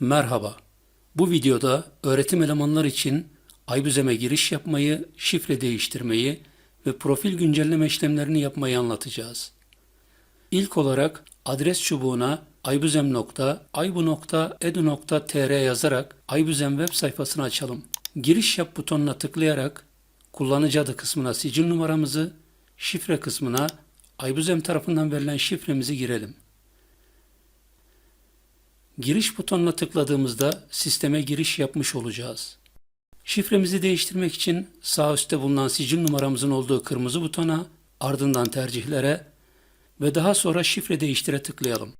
Merhaba. Bu videoda öğretim elemanları için Aybüzem'e giriş yapmayı, şifre değiştirmeyi ve profil güncelleme işlemlerini yapmayı anlatacağız. İlk olarak adres çubuğuna aybüzem.aybu.edu.tr yazarak Aybüzem web sayfasını açalım. Giriş yap butonuna tıklayarak kullanıcı adı kısmına sicil numaramızı, şifre kısmına Aybüzem tarafından verilen şifremizi girelim. Giriş butonuna tıkladığımızda sisteme giriş yapmış olacağız. Şifremizi değiştirmek için sağ üstte bulunan sicil numaramızın olduğu kırmızı butona, ardından tercihlere ve daha sonra şifre değiştire tıklayalım.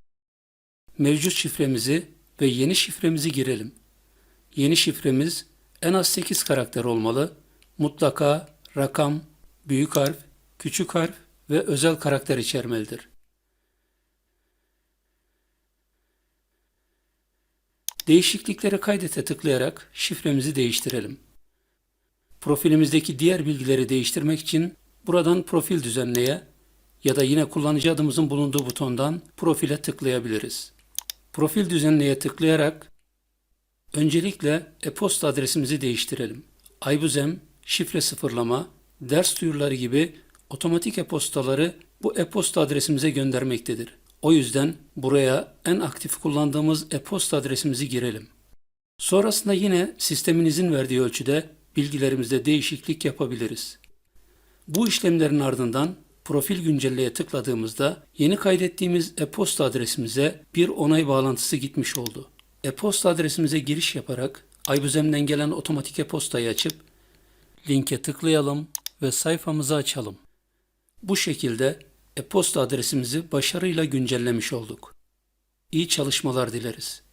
Mevcut şifremizi ve yeni şifremizi girelim. Yeni şifremiz en az 8 karakter olmalı. Mutlaka rakam, büyük harf, küçük harf ve özel karakter içermelidir. Değişiklikleri kaydete tıklayarak şifremizi değiştirelim. Profilimizdeki diğer bilgileri değiştirmek için buradan profil düzenleye ya da yine kullanıcı adımızın bulunduğu butondan profile tıklayabiliriz. Profil düzenleye tıklayarak öncelikle e-posta adresimizi değiştirelim. Aybüzem, şifre sıfırlama, ders duyuruları gibi otomatik e-postaları bu e-posta adresimize göndermektedir. O yüzden buraya en aktif kullandığımız e-posta adresimizi girelim. Sonrasında yine sistemin izin verdiği ölçüde bilgilerimizde değişiklik yapabiliriz. Bu işlemlerin ardından profil güncelleye tıkladığımızda yeni kaydettiğimiz e-posta adresimize bir onay bağlantısı gitmiş oldu. E-posta adresimize giriş yaparak Aybüzem'den gelen otomatik e-postayı açıp linke tıklayalım ve sayfamızı açalım. Bu şekilde e-posta adresimizi başarıyla güncellemiş olduk. İyi çalışmalar dileriz.